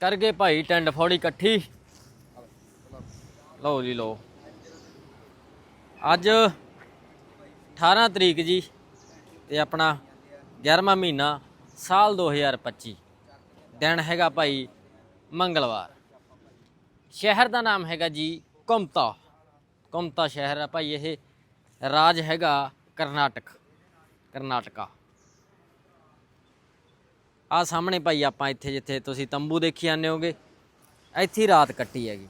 ਕਰ ਗਏ ਭਾਈ ਟੈਂਡ ਫੋੜੀ ਇਕੱਠੀ। ਲਓ ਜੀ, ਲਓ। ਅੱਜ 18 ਤਰੀਕ ਜੀ ਤੇ ਆਪਣਾ 11ਵਾਂ ਮਹੀਨਾ, ਸਾਲ 2025 ਦਿਨ ਹੈਗਾ ਭਾਈ ਮੰਗਲਵਾਰ। ਸ਼ਹਿਰ ਦਾ ਨਾਮ ਹੈਗਾ ਜੀ ਕੁਮਤਾ। ਕੁਮਤਾ ਸ਼ਹਿਰ ਹੈ ਭਾਈ, ਇਹ ਰਾਜ ਹੈਗਾ ਕਰਨਾਟਕ, ਕਰਨਾਟਕਾ। ਆ ਸਾਹਮਣੇ ਭਾਈ ਆਪਾਂ ਇੱਥੇ ਜਿੱਥੇ ਤੁਸੀਂ ਤੰਬੂ ਦੇਖੀ ਜਾਂਦੇ ਹੋਗੇ, ਇੱਥੇ ਰਾਤ ਕੱਟੀ ਹੈਗੀ।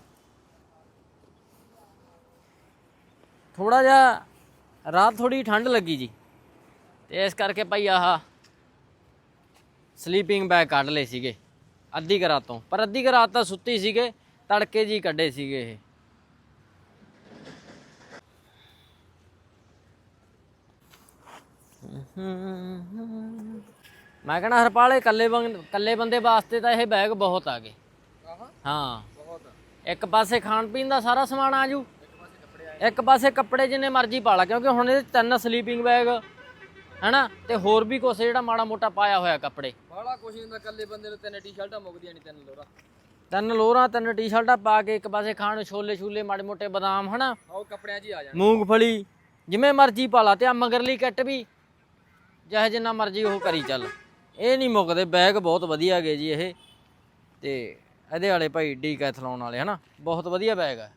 ਥੋੜਾ ਜਿਹਾ ਰਾਤ ਥੋੜੀ ਠੰਡ ਲੱਗੀ ਜੀ। ਤੇ ਇਸ ਕਰਕੇ ਭਾਈ ਆਹ ਸਲੀਪਿੰਗ ਬੈਗ ਕੱਢ ਲਏ ਸੀਗੇ, ਅੱਧੀ ਕੁ ਰਾਤੋਂ। ਪਰ ਅੱਧੀ ਕੁ ਰਾਤ ਤਾਂ ਸੁੱਤੀ ਸੀਗੇ, ਤੜਕੇ ਜੀ ਕੱਢੇ ਸੀਗੇ ਇਹ। ਮੈਂ ਕਹਣਾ ਹਰਪਾਲੇ ਇਕੱਲੇ ਬੰਦ ਇਕੱਲੇ ਬੰਦੇ ਵਾਸਤੇ ਤਾਂ ਇਹ ਬੈਗ ਬਹੁਤ ਆ ਗਏ। ਹਾਂ। ਇੱਕ ਪਾਸੇ ਖਾਣ ਪੀਣ ਦਾ ਸਾਰਾ ਸਮਾਨ ਆ ਜੂ। ਇੱਕ ਪਾਸੇ ਕੱਪੜੇ ਜਿੰਨੇ ਮਰਜ਼ੀ ਪਾ ਲਾ ਕਿਉਂਕਿ ਹੁਣ ਇਹ ਤਿੰਨ ਸਲੀਪਿੰਗ ਬੈਗ ਹੈਨਾ? ਤੇ ਹੋਰ ਵੀ ਕੁਛ ਜਿਹੜਾ ਮਾੜਾ ਮੋਟਾ ਪਾਇਆ ਹੋਇਆ ਕੱਪੜੇ। ਬਾਲਾ ਕੁਛ ਨਹੀਂ ਹੁੰਦਾ ਇਕੱਲੇ ਬੰਦੇ ਨੂੰ ਤਿੰਨ ਟੀ-ਸ਼ਰਟਾਂ ਮੁੱਕਦੀਆਂ ਨਹੀਂ ਤਿੰਨ ਲੋਰਾ ਤਿੰਨ ਲੋਰਾਂ ਤਿੰਨ ਟੀ-ਸ਼ਰਟਾਂ ਪਾ ਕੇ ਇੱਕ ਪਾਸੇ ਖਾਣ ਛੋਲੇ ਛੂਲੇ ਮਾੜੇ ਮੋਟੇ ਬਦਾਮ ਹਨਾ? ਆਓ ਕੱਪੜਿਆਂ 'ਚ ਹੀ ਆ ਜਾਣ ਮੂੰਗਫਲੀ ਜਿਵੇਂ ਮਰਜ਼ੀ ਪਾ ਲਾ ਤੇ ਆ ਮਗਰਲੀ ਕਿੱਟ ਵੀ ਜਿਹੇ ਜਿੰਨਾ ਮਰਜ਼ੀ ਉਹ ਕਰੀ ਚੱਲ। ਇਹ ਨਹੀਂ ਮੁੱਕਦੇ ਬੈਗ ਬਹੁਤ ਵਧੀਆ ਗਏ ਜੀ ਇਹ। ਤੇ ਇਹਦੇ ਵਾਲੇ ਭਾਈ ਡੀਕੈਥਲੋਨ ਵਾਲੇ, ਹਨਾ? ਬਹੁਤ ਵਧੀਆ ਬੈਗ ਹੈ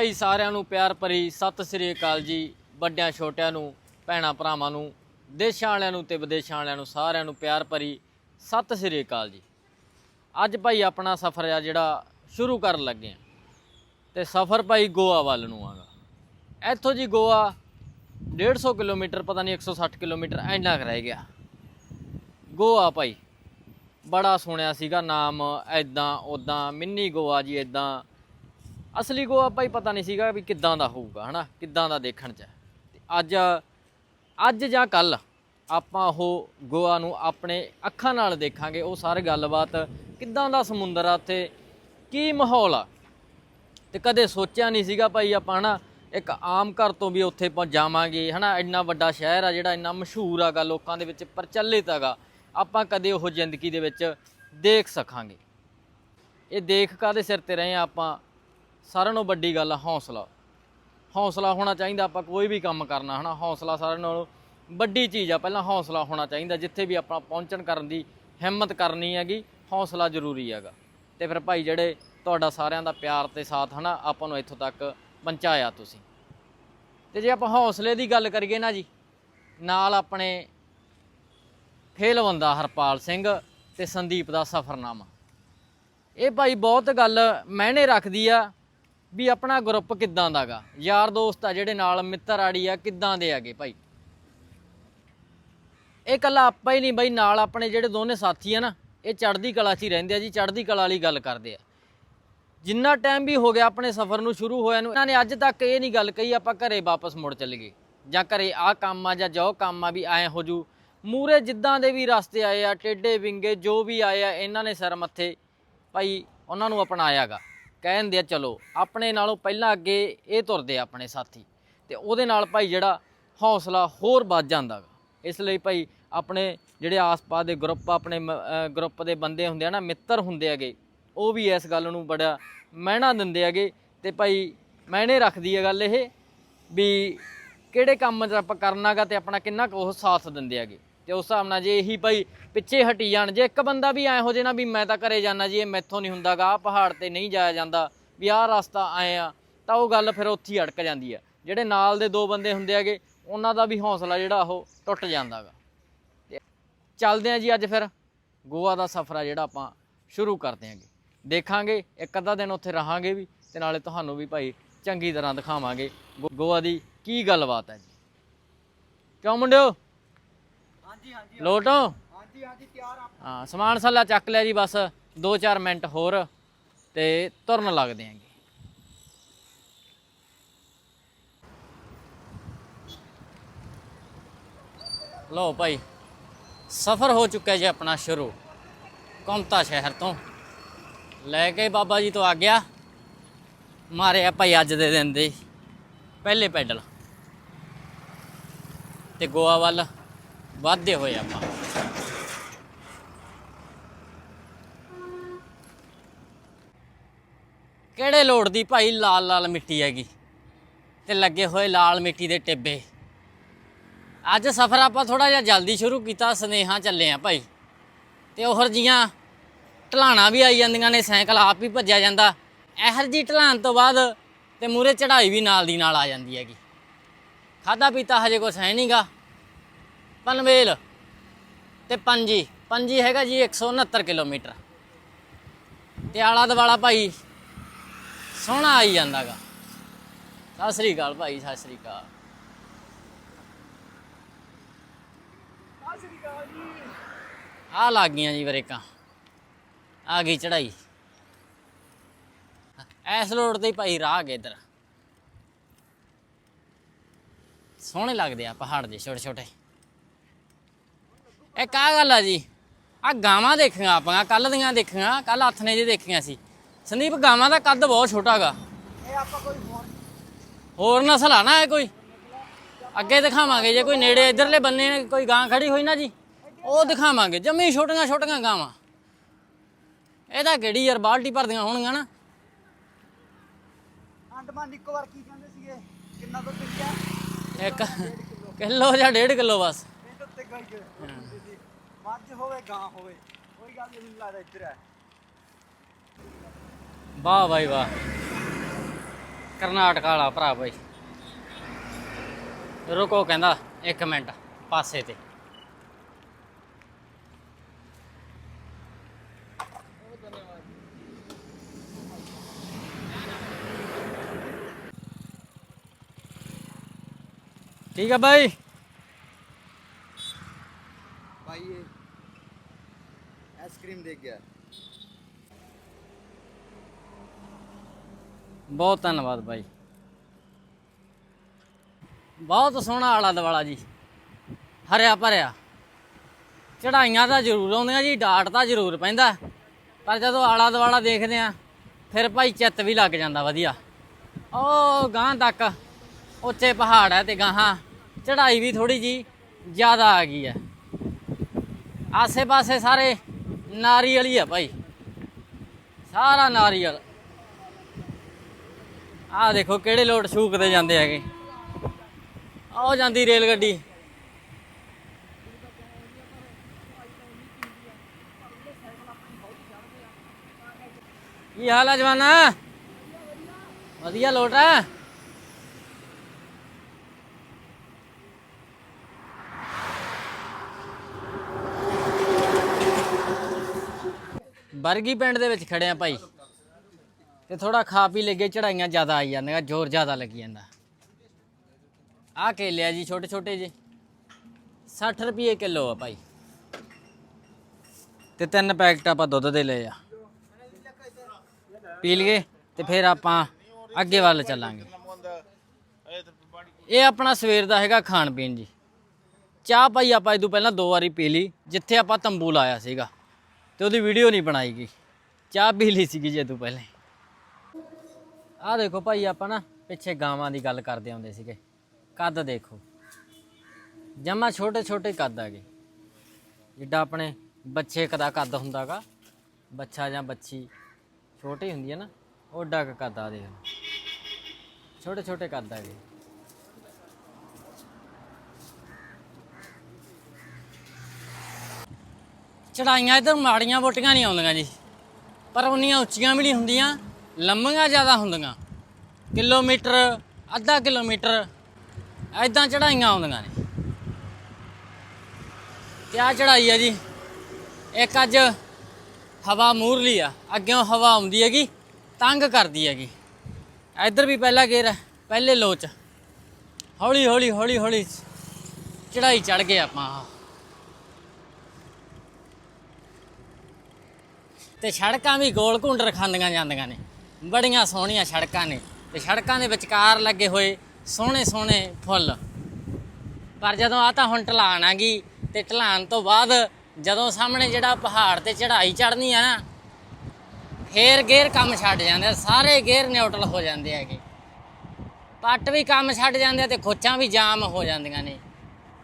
ਭਾਈ ਸਾਰਿਆਂ ਨੂੰ ਪਿਆਰ ਭਰੀ ਸਤਿ ਸ੍ਰੀ ਅਕਾਲ ਜੀ, ਵੱਡਿਆਂ, ਛੋਟਿਆਂ ਨੂੰ, ਭੈਣਾਂ, ਭਰਾਵਾਂ ਨੂੰ, ਦੇਸ਼ਾਂ ਵਾਲਿਆਂ ਨੂੰ ਤੇ ਵਿਦੇਸ਼ਾਂ ਵਾਲਿਆਂ ਨੂੰ, ਸਾਰਿਆਂ ਨੂੰ ਪਿਆਰ ਭਰੀ ਸਤਿ ਸ੍ਰੀ ਅਕਾਲ ਜੀ। ਅੱਜ ਭਾਈ ਆਪਣਾ ਸਫ਼ਰ ਆ ਜਿਹੜਾ ਸ਼ੁਰੂ ਕਰਨ ਲੱਗੇ ਆ ਤੇ ਸਫ਼ਰ ਭਾਈ ਗੋਆ ਵੱਲ ਨੂੰ ਆਗਾ। ਇੱਥੋਂ ਜੀ ਗੋਆ 150 ਕਿਲੋਮੀਟਰ, ਪਤਾ ਨਹੀਂ 160 ਕਿਲੋਮੀਟਰ ਐਨਾ ਕੁ ਰਹਿ ਗਿਆ। ਗੋਆ ਭਾਈ ਬੜਾ ਸੁਣਿਆ ਸੀਗਾ ਨਾਮ ਐਦਾਂ ਉਦਾਂ ਮਿੰਨੀ ਗੋਆ ਜੀ ਐਦਾਂ ਅਸਲੀ ਗੋਆ ਭਾਈ ਪਤਾ ਨਹੀਂ ਸੀਗਾ ਵੀ ਕਿੱਦਾਂ ਦਾ ਹੋਊਗਾ, ਹਨਾ? ਕਿੱਦਾਂ ਦਾ ਦੇਖਣ ਚ ਹੈ। ਤੇ ਅੱਜ ਅੱਜ ਜਾਂ ਕੱਲ ਆਪਾਂ ਉਹ ਗੋਆ ਨੂੰ ਆਪਣੇ ਅੱਖਾਂ ਨਾਲ ਦੇਖਾਂਗੇ, ਉਹ ਸਾਰੇ ਗੱਲਬਾਤ ਕਿੱਦਾਂ ਦਾ ਸਮੁੰਦਰ ਆ ਉੱਥੇ, ਕੀ ਮਾਹੌਲ ਆ। ਤੇ ਕਦੇ ਸੋਚਿਆ ਨਹੀਂ ਸੀਗਾ ਭਾਈ ਆਪਾਂ, ਹਨਾ? ਇੱਕ ਆਮ ਘਰ ਤੋਂ ਵੀ ਉੱਥੇ ਪਹੁੰਚ ਜਾਵਾਂਗੇ, ਹਨਾ? ਇੰਨਾ ਵੱਡਾ ਸ਼ਹਿਰ ਆ ਜਿਹੜਾ ਇੰਨਾ ਮਸ਼ਹੂਰ ਆਗਾ, ਲੋਕਾਂ ਦੇ ਵਿੱਚ ਪ੍ਰਚਲਿਤ ਹੈਗਾ ਆਪਾਂ ਕਦੇ ਉਹ ਜ਼ਿੰਦਗੀ ਦੇ ਵਿੱਚ ਦੇਖ ਸਕਾਂਗੇ। ਇਹ ਦੇਖ ਕਾਦੇ ਸਿਰ ਤੇ ਰਹੇ ਆ ਆਪਾਂ? ਸਾਰਿਆਂ ਨਾਲੋਂ ਵੱਡੀ ਗੱਲ ਆ ਹੌਸਲਾ। ਹੌਸਲਾ ਹੋਣਾ ਚਾਹੀਦਾ, ਆਪਾਂ ਕੋਈ ਵੀ ਕੰਮ ਕਰਨਾ, ਹਨਾ? ਹੌਸਲਾ ਸਾਰਿਆਂ ਨਾਲੋਂ ਵੱਡੀ ਚੀਜ਼ ਆ। ਪਹਿਲਾਂ ਹੌਸਲਾ ਹੋਣਾ ਚਾਹੀਦਾ, ਜਿੱਥੇ ਵੀ ਆਪਾਂ ਪਹੁੰਚਣ ਕਰਨ ਦੀ ਹਿੰਮਤ ਕਰਨੀ ਹੈਗੀ, ਹੌਸਲਾ ਜ਼ਰੂਰੀ ਹੈਗਾ। ਤੇ ਫਿਰ ਭਾਈ ਜਿਹੜੇ ਤੁਹਾਡਾ ਸਾਰਿਆਂ ਦਾ ਪਿਆਰ ਤੇ ਸਾਥ, ਹਨਾ? ਆਪਾਂ ਨੂੰ ਇੱਥੋਂ ਤੱਕ ਪਹੁੰਚਾਇਆ ਤੁਸੀਂ। ਤੇ ਜੇ ਆਪਾਂ ਹੌਸਲੇ ਦੀ ਗੱਲ ਕਰੀਏ ਨਾ ਜੀ, ਨਾਲ ਆਪਣੇ ਫੇਲ ਬੰਦਾ ਹਰਪਾਲ ਸਿੰਘ ਤੇ ਸੰਦੀਪ ਦਾ ਸਫਰਨਾਮਾ। ਇਹ ਭਾਈ ਬਹੁਤ ਗੱਲ ਮਾਇਨੇ ਰੱਖਦੀ ਆ ਵੀ ਆਪਣਾ ਗਰੁੱਪ ਕਿੱਦਾਂ ਦਾਗਾ ਯਾਰ ਦੋਸਤ ਆ ਜਿਹੜੇ ਨਾਲ, ਮਿੱਤਰ ਆੜੀ ਆ, ਕਿੱਦਾਂ ਦੇ ਆਗੇ ਭਾਈ? ਇਹ ਕੱਲਾ ਆਪਾਂ ਹੀ ਨਹੀਂ ਬਈ, ਨਾਲ ਆਪਣੇ ਜਿਹੜੇ ਦੋਨੇ ਸਾਥੀ ਆ ਨਾ, ਇਹ ਚੜ੍ਹਦੀ ਕਲਾ 'ਚ ਹੀ ਰਹਿੰਦੇ ਆ ਜੀ, ਚੜ੍ਹਦੀ ਕਲਾ ਵਾਲੀ ਗੱਲ ਕਰਦੇ ਆ। ਜਿੰਨਾ ਟਾਈਮ ਵੀ ਹੋ ਗਿਆ ਆਪਣੇ ਸਫ਼ਰ ਨੂੰ ਸ਼ੁਰੂ ਹੋਇਆ ਨੂੰ, ਇਹਨਾਂ ਨੇ ਅੱਜ ਤੱਕ ਇਹ ਨਹੀਂ ਗੱਲ ਕਹੀ ਆਪਾਂ ਘਰੇ ਵਾਪਸ ਮੁੜ ਚੱਲ ਗਏ। ਜਾਂ ਘਰੇ ਆਹ ਕੰਮ ਆ, ਜਾਂ ਜੋ ਕੰਮ ਆ ਵੀ ਐ ਹੋ ਜੂ। ਮੂਰੇ ਜਿੱਦਾਂ ਦੇ ਵੀ ਰਸਤੇ ਆਏ ਆ ਟੇਡੇ ਵਿੰਗੇ ਜੋ ਵੀ ਆਏ ਆ, ਇਹਨਾਂ ਨੇ ਸਰ ਮੱਥੇ ਭਾਈ ਉਹਨਾਂ ਨੂੰ ਅਪਣਾਇਆਗਾ ਕਹਿੰਦੇ ਆ ਚਲੋ, ਆਪਣੇ ਨਾਲੋਂ ਪਹਿਲਾਂ ਅੱਗੇ ਇਹ ਤੁਰਦੇ ਆ ਆਪਣੇ ਸਾਥੀ। ਤੇ ਉਹਦੇ ਨਾਲ ਭਾਈ ਜਿਹੜਾ ਹੌਸਲਾ ਹੋਰ ਵੱਧ ਜਾਂਦਾ ਗਾ। ਇਸ ਲਈ ਭਾਈ ਆਪਣੇ ਜਿਹੜੇ ਆਸ-ਪਾਸ ਦੇ ਗਰੁੱਪ ਆਪਣੇ ਮ- ਗਰੁੱਪ ਦੇ ਬੰਦੇ ਹੁੰਦੇ ਆ ਨਾ, ਮਿੱਤਰ ਹੁੰਦੇ ਹੈਗੇ, ਉਹ ਵੀ ਇਸ ਗੱਲ ਨੂੰ ਬੜਾ ਮਹਿਣਾ ਦਿੰਦੇ ਹੈਗੇ ਤੇ ਭਾਈ ਮਹਿਣੇ ਰੱਖਦੀ ਹੈ ਗੱਲ ਇਹ ਵੀ ਕਿਹੜੇ ਕੰਮ 'ਚ ਆਪਾਂ ਕਰਨਾਗਾ ਤੇ ਆਪਣਾ ਕਿੰਨਾ ਕੁ ਉਹ ਸਾਥ ਦਿੰਦੇ ਹੈਗੇ। ਤੇ ਉਸ ਹਿਸਾਬ ਨਾਲ ਜੇ ਇਹੀ ਭਾਈ ਪਿੱਛੇ ਹਟੀ ਜਾਣ, ਜੇ ਇੱਕ ਬੰਦਾ ਵੀ ਐ ਹੋ ਜੇ ਨਾ ਵੀ ਮੈਂ ਤਾਂ ਘਰੇ ਜਾਣਾ ਜੀ, ਇਹ ਮੈਥੋਂ ਨਹੀਂ ਹੁੰਦਾਗਾ, ਆਹ ਪਹਾੜ ਤੇ ਨਹੀਂ ਜਾਇਆ ਜਾਂਦਾ, ਵੀ ਆਹ ਰਸਤਾ ਆਏ ਆ, ਤਾਂ ਉਹ ਗੱਲ ਫਿਰ ਉੱਥੇ ਹੀ ਅੜਕ ਜਾਂਦੀ ਆ। ਜਿਹੜੇ ਨਾਲ ਦੇ ਦੋ ਬੰਦੇ ਹੁੰਦੇ ਹੈਗੇ, ਉਹਨਾਂ ਦਾ ਵੀ ਹੌਸਲਾ ਜਿਹੜਾ ਉਹ ਟੁੱਟ ਜਾਂਦਾਗਾ। ਤੇ ਚੱਲਦੇ ਆ ਜੀ ਅੱਜ ਫਿਰ ਗੋਆ ਦਾ ਸਫ਼ਰ ਆ ਜਿਹੜਾ ਆਪਾਂ ਸ਼ੁਰੂ ਕਰਦੇ ਆਂਗੇ ਦੇਖਾਂਗੇ, ਇੱਕ ਅੱਧਾ ਦਿਨ ਉੱਥੇ ਰਹਾਂਗੇ ਵੀ, ਤੇ ਨਾਲੇ ਤੁਹਾਨੂੰ ਵੀ ਭਾਈ ਚੰਗੀ ਤਰ੍ਹਾਂ ਦਿਖਾਵਾਂਗੇ। ਗੋ- ਗੋਆ ਦੀ ਕੀ ਗੱਲਬਾਤ ਹੈ ਜੀ? ਕਿਉਂ ਮੁੰਡਿਓ? ਹਾਂਜੀ ਹਾਂਜੀ ਲੋਟੋ? ਹਾਂਜੀ ਹਾਂਜੀ ਤਿਆਰ ਆ। ਹਾਂ ਸਮਾਨ ਸੱਲਾ ਚੱਕ ਲਿਆ ਜੀ ਬਸ 2-4 ਮਿੰਟ ਹੋਰ ਤੇ ਤੁਰਨ ਲੱਗਦੇ ਆਂਗੇ ਲੋ ਭਾਈ ਸਫ਼ਰ ਹੋ ਚੁੱਕਾ ਜੀ ਆਪਣਾ ਸ਼ੁਰੂ ਕੌਂਤਾ ਸ਼ਹਿਰ ਤੋਂ। ਲੈ ਕੇ ਬਾਬਾ ਜੀ ਤੋਂ ਆ ਗਿਆ ਮਾਰਿਆ ਭਾਈ ਅੱਜ ਦੇ ਦਿਨ ਦੇ ਪਹਿਲੇ ਪੈਡਲ। ਤੇ ਗੋਆ ਵੱਲ ਵਾਧੇ ਹੋਏ ਆਪਾਂ। ਕਿਹੜੇ ਲੋੜ ਦੀ ਭਾਈ ਲਾਲ ਲਾਲ ਮਿੱਟੀ ਹੈਗੀ? ਤੇ ਲੱਗੇ ਹੋਏ ਲਾਲ ਮਿੱਟੀ ਦੇ ਟਿੱਬੇ। ਅੱਜ ਸਫ਼ਰ ਆਪਾਂ ਥੋੜਾ ਜਿਹਾ ਜਲਦੀ ਸ਼ੁਰੂ ਕੀਤਾ, ਸਨੇਹਾ ਚੱਲੇ ਆ ਭਾਈ। ਤੇ ਉਹਰ ਜੀਆਂ ਢਲਾਣਾ ਵੀ ਆਈ ਜਾਂਦੀਆਂ ਨੇ, ਸਾਈਕਲ ਆਪ ਵੀ ਭੱਜਿਆ ਜਾਂਦਾ। ਇਹਰ ਜੀ ਢਲਾਣ ਤੋਂ ਬਾਅਦ ਤੇ ਮੂਰੇ ਚੜ੍ਹਾਈ ਵੀ ਨਾਲ ਦੀ ਨਾਲ ਆ ਜਾਂਦੀ ਹੈਗੀ। ਖਾਦਾ ਪੀਤਾ ਹਜੇ ਕੁਛ ਹੈ ਨਹੀਂਗਾ ਪਨਵੇਲ ਤੇ ਪੰਜੀ। ਪੰਜੀ ਹੈਗਾ ਜੀ 169 ਕਿਲੋਮੀਟਰ। ਤੇ ਆਲਾ ਦਵਾਲਾ ਭਾਈ ਸੋਹਣਾ ਆਈ ਜਾਂਦਾਗਾ। ਸਤਿ ਸ੍ਰੀ ਅਕਾਲ ਭਾਈ ਸਤਿ ਸ੍ਰੀ ਅਕਾਲ। ਆ ਲੱਗ ਗਈਆਂ ਜੀ ਬਰੇਕਾਂ। ਆ ਗਈ ਚੜਾਈ। ਐਸ ਰੋਡ ਤੇ ਭਾਈ ਰਾਹ ਗਏ ਇਧਰ। ਸੋਹਣੇ ਲੱਗਦੇ ਆ ਪਹਾੜ ਦੇ ਛੋਟੇ ਛੋਟੇ ਇੱਕ ਆ ਗੱਲ ਆ ਜੀ? ਆ ਗਾਵਾਂ ਦੇਖੀਆਂ ਆਪਾਂ ਕੱਲ ਦੀਆਂ ਦੇਖੀਆਂ ਕੱਲ ਹੱਥ ਨੇ ਜੇ ਦੇਖੀਆਂ ਸੀ। ਸੰਦੀਪ ਗਾਵਾਂ ਦਾ ਕੱਦ ਬਹੁਤ ਛੋਟਾ ਗਾ। ਇਹ ਆਪਾਂ ਕੋਈ ਫੋਨ ਹੋਰ ਨਸਲ ਆ ਨਾ ਇਹ ਕੋਈ? ਅੱਗੇ ਦਿਖਾਵਾਂਗੇ ਜੇ ਕੋਈ ਨੇੜੇ ਇਧਰਲੇ ਬੰਨੇ ਨੇ ਕੋਈ ਗਾਂ ਖੜੀ ਹੋਈ ਨਾ ਜੀ ਉਹ ਦਿਖਾਵਾਂਗੇ। ਜੰਮੀ ਛੋਟੀਆਂ ਛੋਟੀਆਂ ਗਾਵਾਂ। ਇਹਦਾ ਕਿਹੜੀ ਯਾਰ ਬਾਲਟੀ ਭਰਦੀਆਂ ਹੋਣਗੀਆਂ ਨਾ? ਅੰਡਮਾਨ ਨਿਕੋਬਾਰ ਕੀ ਕਹਿੰਦੇ ਸੀਗੇ? ਕਿੰਨਾ ਦੁੱਧ ਗਿਆ ਇੱਕ ਕਿਲੋ ਜਾਂ ਡੇਢ ਕਿਲੋ ਬਸ ਇਹ ਤਾਂ ਤੇ ਗਾਈ ਕੇ ਮੱਝ ਹੋਵੇ ਗਾਂ ਹੋਵੇ। ਕੋਈ ਗੱਲ ਨਹੀਂ ਲੱਗਦਾ ਇੱਧਰ ਹੈ। ਵਾਹ ਬਾਈ ਵਾਹ। ਕਰਨਾਟਕ ਵਾਲਾ ਭਰਾ ਬਾਈ। ਰੁਕੋ ਕਹਿੰਦਾ, ਇੱਕ ਮਿੰਟ, ਪਾਸੇ ਤੇ। ਠੀਕ ਆ ਬਾਈ ਭਾਈ ਇਹ ਆਈਸਕ੍ਰੀਮ ਦੇ ਗਿਆ ਬਹੁਤ ਧੰਨਵਾਦ ਭਾਈ ਬਹੁਤ ਸੋਹਣਾ ਆਲਾ ਦਵਾਲਾ ਜੀ ਹਰਿਆ ਭਰਿਆ ਚੜਾਈਆਂ ਤਾਂ ਜ਼ਰੂਰ ਆਉਂਦੀਆਂ ਜੀ ਡਾਟ ਤਾਂ ਜ਼ਰੂਰ ਪੈਂਦਾ ਪਰ ਜਦੋਂ ਆਲਾ ਦਵਾਲਾ ਦੇਖਦੇ ਆ ਫਿਰ ਭਾਈ ਚਿੱਤ ਵੀ ਲੱਗ ਜਾਂਦਾ ਵਧੀਆ ਉਹ ਗਾਂ ਤੱਕ ਉੱਚੇ ਪਹਾੜ ਹੈ ਤੇ ਗਾਹਾਂ ਚੜਾਈ ਵੀ ਥੋੜੀ ਜੀ ਜ਼ਿਆਦਾ ਆ ਗਈ ਹੈ ਆਸੇ-ਪਾਸੇ ਸਾਰੇ ਨਾਰੀਅਲ ਹੀ ਆ ਭਾਈ ਸਾਰਾ ਨਾਰੀਅਲ ਆਹ ਦੇਖੋ ਕਿਹੜੇ ਲੋਟ ਛੂਕਦੇ ਜਾਂਦੇ ਹੈਗੇ ਆਹ ਜਾਂਦੀ ਰੇਲ ਗੱਡੀ ਕੀ ਹਾਲ ਆ ਜਵਾਨਾ ਵਧੀਆ ਲੋਟ ਆ ਬਰਗੀ ਪਿੰਡ ਦੇ ਵਿੱਚ ਖੜੇ ਆ ਭਾਈ। ਤੇ ਥੋੜਾ ਖਾ ਪੀ ਲੱਗੇ ਚੜਾਈਆਂ ਜ਼ਿਆਦਾ ਆਈ ਜਾਂਦੀਆਂ, ਜ਼ੋਰ ਜ਼ਿਆਦਾ ਲੱਗੀ ਜਾਂਦਾ। ਆਹ ਕੇਲੇ ਆ ਜੀ ਛੋਟੇ ਛੋਟੇ ਜੇ। 60 ਰੁਪਏ ਕਿਲੋ ਆ ਭਾਈ। ਤੇ ਤਿੰਨ ਪੈਕਟ ਆਪਾਂ ਦੁੱਧ ਦੇ ਲਏ ਆ। ਪੀ ਲਈਏ ਤੇ ਫਿਰ ਆਪਾਂ ਅੱਗੇ ਵੱਲ ਚੱਲਾਂਗੇ। ਇਹ ਆਪਣਾ ਸਵੇਰ ਦਾ ਹੈਗਾ ਖਾਣ ਪੀਣ ਜੀ। ਚਾਹ ਭਾਈ ਆਪਾਂ ਇਹ ਤੋਂ ਪਹਿਲਾਂ ਦੋ ਵਾਰੀ ਪੀ ਲਈ, ਜਿੱਥੇ ਆਪਾਂ ਤੰਬੂ ਲਾਇਆ ਸੀਗਾ। ਤੇ ਉਹਦੀ ਵੀਡੀਓ ਨਹੀਂ ਬਣਾਈ ਗਈ। ਚਾਹ ਪੀ ਲਈ ਸੀਗੀ ਜੇ ਤੂੰ ਪਹਿਲੇ। ਆਹ ਦੇਖੋ ਭਾਈ, ਆਪਾਂ ਨਾ ਪਿੱਛੇ ਗਾਵਾਂ ਦੀ ਗੱਲ ਕਰਦੇ ਆਉਂਦੇ ਸੀਗੇ। ਕੱਦ ਦੇਖੋ। ਜਮਾ ਛੋਟੇ ਛੋਟੇ ਕੱਦ ਆਗੇ ਜਿੱਡਾ ਆਪਣੇ ਬੱਚੇ ਕਦਾ ਕੱਦ ਹੁੰਦਾਗਾ, ਬੱਚਾ ਜਾਂ ਬੱਚੀ ਛੋਟੀ ਹੁੰਦੀ ਹੈ ਨਾ ਓਡਾ ਕੁ ਕੱਦ ਆ ਦੇਖ। ਛੋਟੇ ਛੋਟੇ ਕੱਦ ਆਗੇ ਚੜਾਈਆਂ ਇਧਰ ਮਾੜੀਆਂ ਬੋਟੀਆਂ ਨਹੀਂ ਆਉਂਦੀਆਂ ਜੀ। ਪਰ ਉਨੀਆਂ ਉੱਚੀਆਂ ਵੀ ਨਹੀਂ ਹੁੰਦੀਆਂ, ਲੰਮੀਆਂ ਜ਼ਿਆਦਾ ਹੁੰਦੀਆਂ। ਕਿਲੋਮੀਟਰ, ਅੱਧਾ ਕਿਲੋਮੀਟਰ ਐਦਾਂ ਚੜਾਈਆਂ ਆਉਂਦੀਆਂ ਨੇ। ਕਿਆ ਚੜਾਈ ਹੈ ਜੀ? ਇੱਕ ਅੱਜ ਹਵਾ ਮੂਰਲੀ ਆ, ਅੱਗਿਓਂ ਹਵਾ ਆਉਂਦੀ ਹੈਗੀ, ਤੰਗ ਕਰਦੀ ਹੈਗੀ। ਇੱਧਰ ਵੀ ਪਹਿਲਾ ਗੇਰ ਹੈ ਪਹਿਲੇ ਲੋਚ। ਹੌਲੀ ਹੌਲੀ ਹੌਲੀ ਹੌਲੀ ਚੜਾਈ ਚੜ ਗਏ ਆਪਾਂ। ਤੇ ਸੜਕਾਂ ਵੀ ਗੋਲ ਘੁੰਡਰ ਖਾਂਦੀਆਂ ਜਾਂਦੀਆਂ ਨੇ। ਬੜੀਆਂ ਸੋਹਣੀਆਂ ਸੜਕਾਂ ਨੇ ਤੇ ਸੜਕਾਂ ਦੇ ਵਿਚਕਾਰ ਲੱਗੇ ਹੋਏ ਸੋਹਣੇ ਸੋਹਣੇ ਫੁੱਲ। ਪਰ ਜਦੋਂ ਆ ਤਾਂ ਹੁਣ ਢਲਾਣ ਆ ਗਈ ਤੇ ਢਲਾਣ ਤੋਂ ਬਾਅਦ ਜਦੋਂ ਸਾਹਮਣੇ ਜਿਹੜਾ ਪਹਾੜ ਤੇ ਚੜ੍ਹਾਈ ਚੜ੍ਹਨੀ ਆ ਨਾ, ਫੇਰ ਗੇਅਰ ਕੰਮ ਛੱਡ ਜਾਂਦੇ ਸਾਰੇ ਗੇਅਰ ਨਿਊਟਰਲ ਹੋ ਜਾਂਦੇ ਹੈਗੇ। ਪੱਟ ਵੀ ਕੰਮ ਛੱਡ ਜਾਂਦੇ ਆ ਤੇ ਖੋਚਾਂ ਵੀ ਜਾਮ ਹੋ ਜਾਂਦੀਆਂ ਨੇ।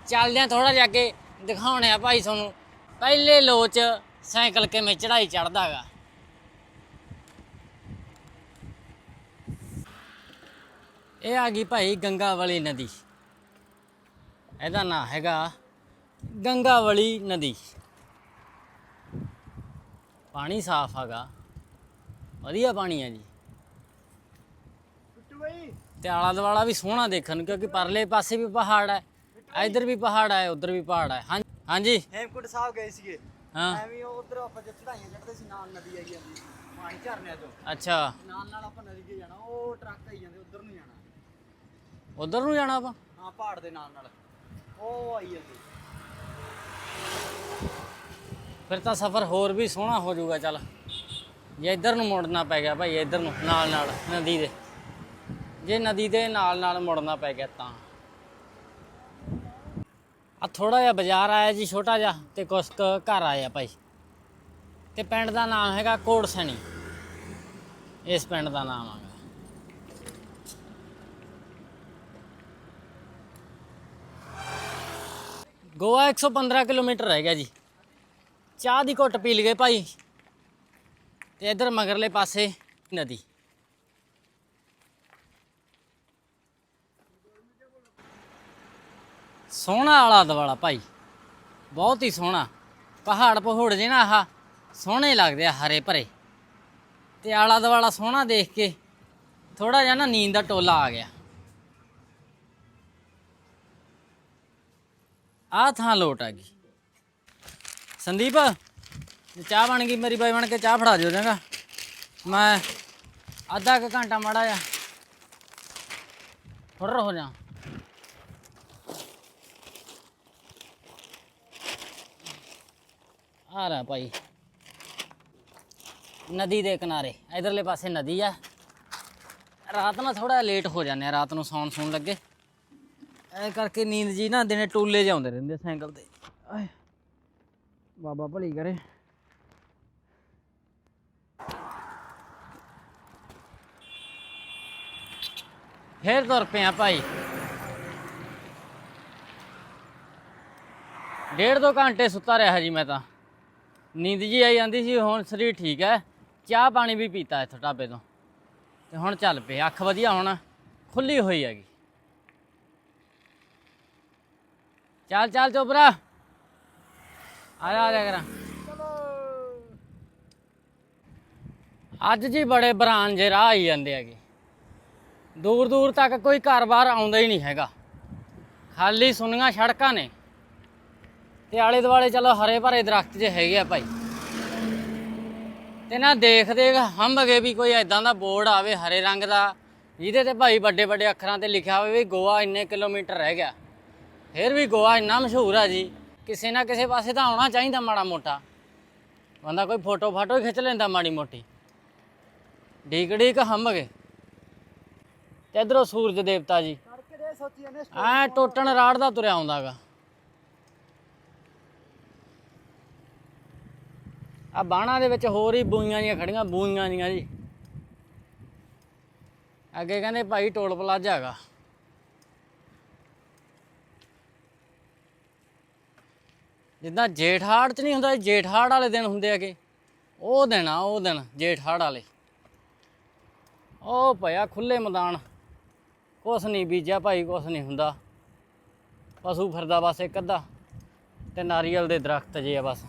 ਚੱਲਦਿਆਂ ਥੋੜਾ ਜਿਹਾ ਅੱਗੇ ਦਿਖਾਉਣੇ ਆ ਭਾਈ ਤੁਹਾਨੂੰ। ਪਹਿਲੇ ਲੋਚ ਸਾਈਕਲ ਕਿਵੇਂ ਚੜ੍ਹਾਈ ਚੜ੍ਹਦਾਗਾ ਇਹ ਆ ਗਈ ਭਾਈ ਗੰਗਾਵਲੀ ਨਦੀ। ਇਹਦਾ ਨਾਂ ਹੈਗਾ ਗੰਗਾਵਲੀ ਨਦੀ। ਪਾਣੀ ਸਾਫ਼ ਹੈਗਾ। ਵਧੀਆ ਪਾਣੀ ਹੈ ਜੀ। ਤੇ ਆਲਾ ਦੁਆਲਾ ਵੀ ਸੋਹਣਾ ਦੇਖਣ ਨੂੰ ਕਿਉਂਕਿ ਪਰਲੇ ਪਾਸੇ ਵੀ ਪਹਾੜ ਹੈ ਇੱਧਰ ਵੀ ਪਹਾੜ ਹੈ ਉੱਧਰ ਵੀ ਪਹਾੜ ਹੈ। ਹਾਂ- ਹਾਂਜੀ। ਹੇਮਕੁੰਟ ਸਾਹਿਬ ਗਏ ਸੀਗੇ। ਹਾਂ। ਐਵੇਂ ਉਧਰ ਆਪਾਂ ਜਦ ਚੜਾਈਆਂ ਚੜਦੇ ਸੀ ਨਾਲ ਨਦੀ ਆਈ ਜਾਂਦੀ ਪਾਣੀ ਝਰਨਿਆਂ ਚੋਂ ਅੱਛਾ। ਨਾਲ ਨਾਲ ਆਪਾਂ ਨਦੀ 'ਤੇ ਜਾਣਾ ਉਹ ਟਰੱਕ ਆਈ ਜਾਂਦੇ ਉਧਰ ਨੂੰ ਜਾਣਾ। ਉੱਧਰ ਨੂੰ ਜਾਣਾ ਆਪਾਂ? ਹਾਂ ਪਹਾੜ ਦੇ ਨਾਲ ਨਾਲ। ਉਹ ਆਈ ਜਾਂਦੀ। ਫਿਰ ਤਾਂ ਸਫ਼ਰ ਹੋਰ ਵੀ ਸੋਹਣਾ ਹੋ ਜਾਊਗਾ ਚੱਲ। ਜੇ ਇੱਧਰ ਨੂੰ ਮੁੜਨਾ ਪੈ ਗਿਆ ਭਾਈ ਇੱਧਰ ਨੂੰ ਨਾਲ ਨਾਲ ਨਦੀ ਦੇ। ਜੇ ਨਦੀ ਦੇ ਨਾਲ ਨਾਲ ਮੁੜਨਾ ਪੈ ਗਿਆ ਤਾਂ। ਆ ਥੋੜਾ ਜਿਹਾ ਬਾਜ਼ਾਰ ਆਇਆ ਜੀ, ਛੋਟਾ ਜਿਹਾ, ਤੇ ਕੁਛ ਕੁ ਘਰ ਆਇਆ ਆ ਭਾਈ। ਤੇ ਪਿੰਡ ਦਾ ਨਾਮ ਹੈਗਾ ਕੋੜਸਣੀ ਇਸ ਪਿੰਡ ਦਾ ਨਾਮ ਹੈਗਾ। ਗੋਆ 115 ਕਿਲੋਮੀਟਰ ਰਹਿ ਗਿਆ ਜੀ। ਚਾਹ ਦੀ ਘੁੱਟ ਪੀ ਲਈਏ ਭਾਈ। ਤੇ ਇਧਰ ਮਗਰਲੇ ਪਾਸੇ ਨਦੀ। ਸੋਹਣਾ ਆਲਾ ਦਵਾਲਾ ਭਾਈ। ਬਹੁਤ ਹੀ ਸੋਹਣਾ। ਪਹਾੜ ਪਹੋੜ ਜੇ ਨਾ ਆਹ, ਸੋਹਣੇ ਲੱਗਦੇ ਆ ਹਰੇ ਭਰੇ। ਤੇ ਆਲਾ ਦਵਾਲਾ ਸੋਹਣਾ ਦੇਖ ਕੇ ਥੋੜਾ ਜਿਹਾ ਨਾ ਨੀਂਦ ਦਾ ਟੋਲਾ ਆ ਗਿਆ। ਆਹ ਥਾਂ ਲੋਟ ਆ ਗਈ। ਸੰਦੀਪ ਚਾਹ ਬਣ ਗਈ ਮੇਰੀ ਬਾਈ ਬਣ ਕੇ ਚਾਹ ਫੜਾ ਦਿਓ ਜਾਂਗਾ ਮੈਂ ਅੱਧਾ ਕੁ ਘੰਟਾ ਮਾੜਾ ਜਾ ਫੁਰ ਹੋ ਜਾ ਆ ਰਹਾ ਭਾਈ। ਨਦੀ ਦੇ ਕਿਨਾਰੇ, ਇਧਰਲੇ ਪਾਸੇ ਨਦੀ ਆ। ਰਾਤ ਨੂੰ ਥੋੜਾ ਲੇਟ ਹੋ ਜਾਂਦੇ ਆ, ਰਾਤ ਨੂੰ ਸੌਣ ਸੌਣ ਲੱਗੇ। ਐ ਕਰਕੇ ਨੀਂਦ ਜੀ ਨਾ ਦਿਨੇ ਟੂਲੇ ਜਾਂਦੇ ਰਹਿੰਦੇ ਆ ਸਾਈਕਲ ਤੇ। ਆਏ, ਬਾਬਾ ਭਲੀ ਕਰੇ। ਫੇਰ ਤੁਰ ਪਏ ਆ ਭਾਈ। ਡੇਢ ਦੋ ਘੰਟੇ ਸੁੱਤਾ ਰਿਹਾ ਜੀ ਮੈਂ ਤਾਂ। ਨੀਂਦ ਜੀ ਆਈ ਜਾਂਦੀ ਸੀ, ਹੁਣ ਸਰੀਰ ਠੀਕ ਹੈ। ਚਾਹ ਪਾਣੀ ਵੀ ਪੀਤਾ ਇੱਥੋਂ ਢਾਬੇ ਤੋਂ। ਤੇ ਹੁਣ ਚੱਲ ਪਏ, ਅੱਖ ਵਧੀਆ ਹੁਣ ਖੁੱਲੀ ਹੋਈ ਹੈਗੀ। ਚੱਲ ਚੱਲ ਚੋਬਰਾ ਆ ਜਾ ਆ ਜਾ ਕਰਾਂ। ਅੱਜ ਜੀ ਬੜੇ ਬਰਾਨ ਜੇ ਰਾਹ ਆਈ ਜਾਂਦੇ ਹੈਗੇ। ਦੂਰ ਦੂਰ ਤੱਕ ਕੋਈ ਘਰ-ਬਾਰ ਆਉਂਦਾ ਹੀ ਨਹੀਂ ਹੈਗਾ। ਖਾਲੀ ਸੁੰਨੀਆਂ ਸੜਕਾਂ ਨੇ। ਤੇ ਆਲੇ ਦੁਆਲੇ ਚਲੋ ਹਰੇ ਭਰੇ ਦਰਖਤ ਜੇ ਹੈਗੇ ਆ ਭਾਈ। ਤੇ ਨਾ ਦੇਖ ਦੇਖ ਹੰਭ ਗਏ ਵੀ ਕੋਈ ਐਦਾਂ ਦਾ ਬੋਰਡ ਆਵੇ ਹਰੇ ਰੰਗ ਦਾ ਜਿਹਦੇ ਤੇ ਭਾਈ ਵੱਡੇ ਵੱਡੇ ਅੱਖਰਾਂ ਤੇ ਲਿਖਿਆ ਹੋਵੇ ਵੀ ਗੋਆ ਇੰਨੇ ਕਿਲੋਮੀਟਰ ਰਹਿ ਗਿਆ। ਫਿਰ ਵੀ ਗੋਆ ਇੰਨਾ ਮਸ਼ਹੂਰ ਆ ਜੀ ਕਿਸੇ ਨਾ ਕਿਸੇ ਪਾਸੇ ਤਾਂ ਆਉਣਾ ਚਾਹੀਦਾ ਮਾੜਾ ਮੋਟਾ। ਬੰਦਾ ਕੋਈ ਫੋਟੋ ਫਾਟੋ ਖਿੱਚ ਲੈਂਦਾ ਮਾੜੀ ਮੋਟੀ। ਡੀਕ ਡੀਕ ਹੰਭ ਗਏ ਤੇ ਇਧਰੋਂ ਸੂਰਜ ਦੇਵਤਾ ਜੀ। ਕਰਕੇ ਦੇ ਸੋਚੀ ਜਾਂਦੇ ਐ ਟੋਟਣ ਰਾੜ ਦਾ ਤੁਰਿਆ ਆਉਂਦਾਗਾ ਆ ਬਾਣਾ ਦੇ ਵਿੱਚ ਹੋਰ ਹੀ ਬੂਈਆਂ ਜੀਆਂ ਖੜੀਆਂ, ਬੂਈਆਂ ਜੀਆਂ ਜੀ। ਅੱਗੇ ਕਹਿੰਦੇ ਭਾਈ ਟੋਲ ਪਲਾਜ਼ਾ ਹੈਗਾ। ਜਿੱਦਾਂ ਜੇਠਾੜ ਚ ਨਹੀਂ ਹੁੰਦਾ ਜੇਠਾੜ ਵਾਲੇ ਦਿਨ ਹੁੰਦੇ ਹੈਗੇ। ਉਹ ਦਿਨ ਆ, ਉਹ ਦਿਨ, ਜੇਠਾੜ ਵਾਲੇ। ਉਹ ਪਿਆ ਖੁੱਲੇ ਮੈਦਾਨ। ਕੁਛ ਨਹੀਂ ਬੀਜਿਆ ਭਾਈ, ਕੁਛ ਨਹੀਂ ਹੁੰਦਾ। ਪਸ਼ੂ ਫਿਰਦਾ ਬਸ ਇੱਕ ਅੱਧਾ, ਤੇ ਨਾਰੀਅਲ ਦੇ ਦਰਖਤ ਜੇ ਆ ਬਸ।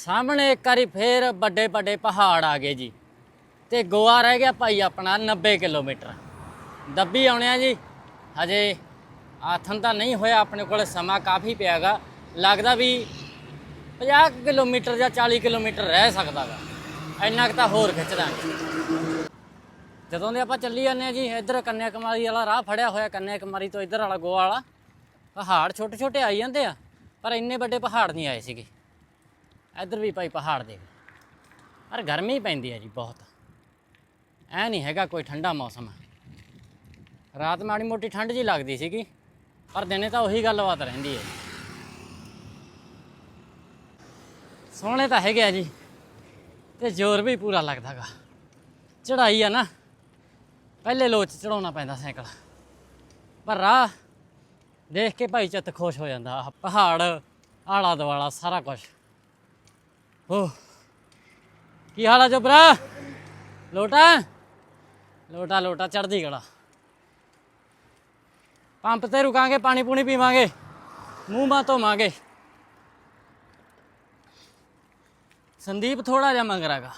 ਸਾਹਮਣੇ ਇੱਕ ਵਾਰੀ ਫੇਰ ਵੱਡੇ ਵੱਡੇ ਪਹਾੜ ਆ ਗਏ ਜੀ। ਤੇ ਗੋਆ ਰਹਿ ਗਿਆ ਭਾਈ ਆਪਣਾ 90 ਕਿਲੋਮੀਟਰ। ਦੱਬੀ ਆਉਣੇ ਆ ਜੀ, ਹਜੇ ਆਥਨ ਤਾਂ ਨਹੀਂ ਹੋਇਆ, ਆਪਣੇ ਕੋਲ ਸਮਾਂ ਕਾਫੀ ਪਿਆਗਾ। ਲੱਗਦਾ ਵੀ 50 ਕਿਲੋਮੀਟਰ ਜਾਂ 40 ਕਿਲੋਮੀਟਰ ਰਹਿ ਸਕਦਾਗਾ ਇੰਨਾ ਕੁ ਤਾਂ ਹੋਰ ਖਿੱਚ ਦਾਂਗੇ। ਜਦੋਂ ਦੇ ਆਪਾਂ ਚੱਲੀ ਜਾਂਦੇ ਆ ਜੀ, ਇੱਧਰ ਕੰਨਿਆ ਕੁਮਾਰੀ ਵਾਲਾ ਰਾਹ ਫੜਿਆ ਹੋਇਆ ਕੰਨਿਆ ਕੁਮਾਰੀ ਤੋਂ ਇੱਧਰ ਵਾਲਾ ਗੋਆ ਵਾਲਾ। ਪਹਾੜ ਛੋਟੇ ਛੋਟੇ ਆਈ ਜਾਂਦੇ ਆ, ਪਰ ਇੰਨੇ ਵੱਡੇ ਪਹਾੜ ਨਹੀਂ ਆਏ ਸੀਗੇ। ਇੱਧਰ ਵੀ ਭਾਈ ਪਹਾੜ ਦੇਖ। ਪਰ ਗਰਮੀ ਪੈਂਦੀ ਹੈ ਜੀ ਬਹੁਤ। ਐ ਨਹੀਂ ਹੈਗਾ ਕੋਈ ਠੰਡਾ ਮੌਸਮ। ਰਾਤ ਮਾੜੀ ਮੋਟੀ ਠੰਡ ਜੀ ਲੱਗਦੀ ਸੀਗੀ, ਪਰ ਦਿਨੇ ਤਾਂ ਉਹੀ ਗੱਲਬਾਤ ਰਹਿੰਦੀ ਹੈ। ਸੋਹਣੇ ਤਾਂ ਹੈਗੇ ਆ ਜੀ, ਤੇ ਜ਼ੋਰ ਵੀ ਪੂਰਾ ਲੱਗਦਾਗਾ ਚੜਾਈ ਆ ਨਾ, ਪਹਿਲੇ ਲੋਚ ਚੜਾਉਣਾ ਪੈਂਦਾ ਸਾਈਕਲ। ਪਰ ਰਾਹ ਦੇਖ ਕੇ ਭਾਈ ਚਿੱਤ ਖੁਸ਼ ਹੋ ਜਾਂਦਾ, ਆਹ ਪਹਾੜ ਆਲਾ ਦਵਾਲਾ ਸਾਰਾ ਕੁਝ ਓ ਕੀ ਹਾਲ ਆ ਜੋਬਰਾ ਲੋਟਾ? ਲੋਟਾ ਲੋਟਾ ਚੜਦੀ ਗਲਾ ਪੰਪ ਤੇ ਰੁਕਾਂਗੇ, ਪਾਣੀ ਪੂਣੀ ਪੀਵਾਂਗੇ। ਮੂੰਹ ਮਾ ਧੋਵਾਂਗੇ। ਸੰਦੀਪ ਥੋੜਾ ਜਿਹਾ ਮੰਗ ਰਾਗਾ